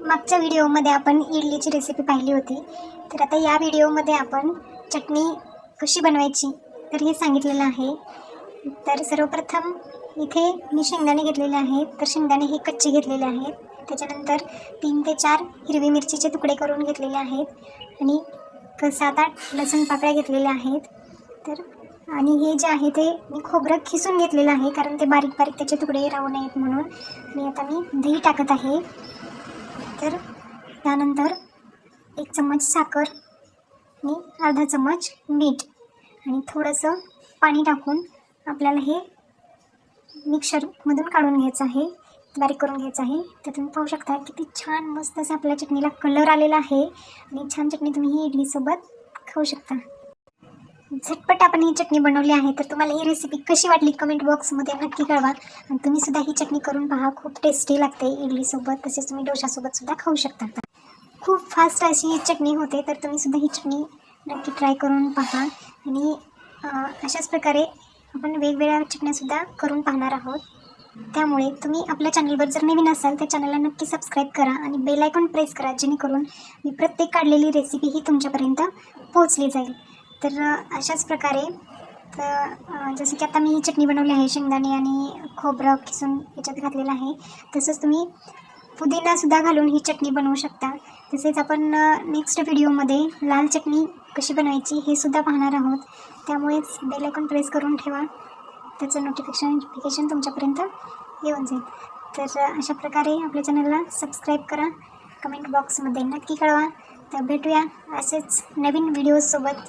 मागच्या व्हिडिओमध्ये आपण इडलीची रेसिपी पाहिली होती. तर आता या व्हिडिओमध्ये आपण चटणी कशी बनवायची तर हे सांगितलेलं आहे. तर सर्वप्रथम इथे मी शेंगदाणे घेतलेले आहेत. तर शेंगदाणे हे कच्चे घेतलेले आहेत. त्याच्यानंतर तीन ते चार हिरवी मिरचीचे तुकडे करून घेतलेले आहेत. आणि क सात आठ लसूण पाकळ्या घेतलेल्या आहेत. तर आणि हे जे आहे ते मी खोबरं खिसून घेतलेलं आहे. कारण ते बारीक बारीक त्याचे तुकडे राहू नयेत म्हणून. आणि आता मी दही टाकत आहे. तर त्यानंतर एक चम्मच साखर आणि अर्धा चम्मच मीठ आणि थोडंसं पाणी टाकून आपल्याला हे मिक्सरमधून काढून घ्यायचं आहे बारीक करून घ्यायचं आहे. तर तुम्ही पाहू शकता किती छान मस्त असं आपल्या चटणीला कलर आलेला आहे आणि छान चटणी तुम्ही ही इडलीसोबत खाऊ शकता. झटपट आपण ही चटणी बनवली आहे तर तुम्हाला ही रेसिपी कशी वाटली कमेंट बॉक्समध्ये नक्की कळवा. आणि तुम्ही सुद्धा ही चटणी करून पहा खूप टेस्टी लागते इडलीसोबत तसेच तुम्ही डोशासोबत सुद्धा खाऊ शकता. खूप फास्ट अशी ही चटणी होते तर तुम्ही सुद्धा ही चटणी नक्की ट्राय करून पहा. आणि अशाच प्रकारे आपण वेगवेगळ्या चटण्यासुद्धा करून पाहणार आहोत. त्यामुळे तुम्ही आपल्या चॅनलवर जर नवीन असाल तर चॅनलला नक्की सबस्क्राईब करा आणि बेल आयकॉन प्रेस करा जेणेकरून मी प्रत्येक काढलेली रेसिपी ही तुमच्यापर्यंत पोहोचली जाईल. तर अशाच प्रकारे तर जसं की आता मी ही चटणी बनवली आहे शेंगदाणे आणि खोबरं किसून याच्यात घातलेलं आहे. तसंच तुम्ही पुदिनासुद्धा घालून ही चटणी बनवू शकता. तसेच आपण नेक्स्ट व्हिडिओमध्ये लाल चटणी कशी बनवायची हे सुद्धा पाहणार आहोत. त्यामुळेच बेल आयकॉन प्रेस करून ठेवा. त्याचं नोटिफिकेशन नोटिफिकेशन तुमच्यापर्यंत येऊन जाईल. तर अशा प्रकारे आपल्या चॅनलला सबस्क्राईब करा. कमेंट बॉक्समध्ये नक्की कळवा. तर भेटूया असेच नवीन व्हिडिओजसोबत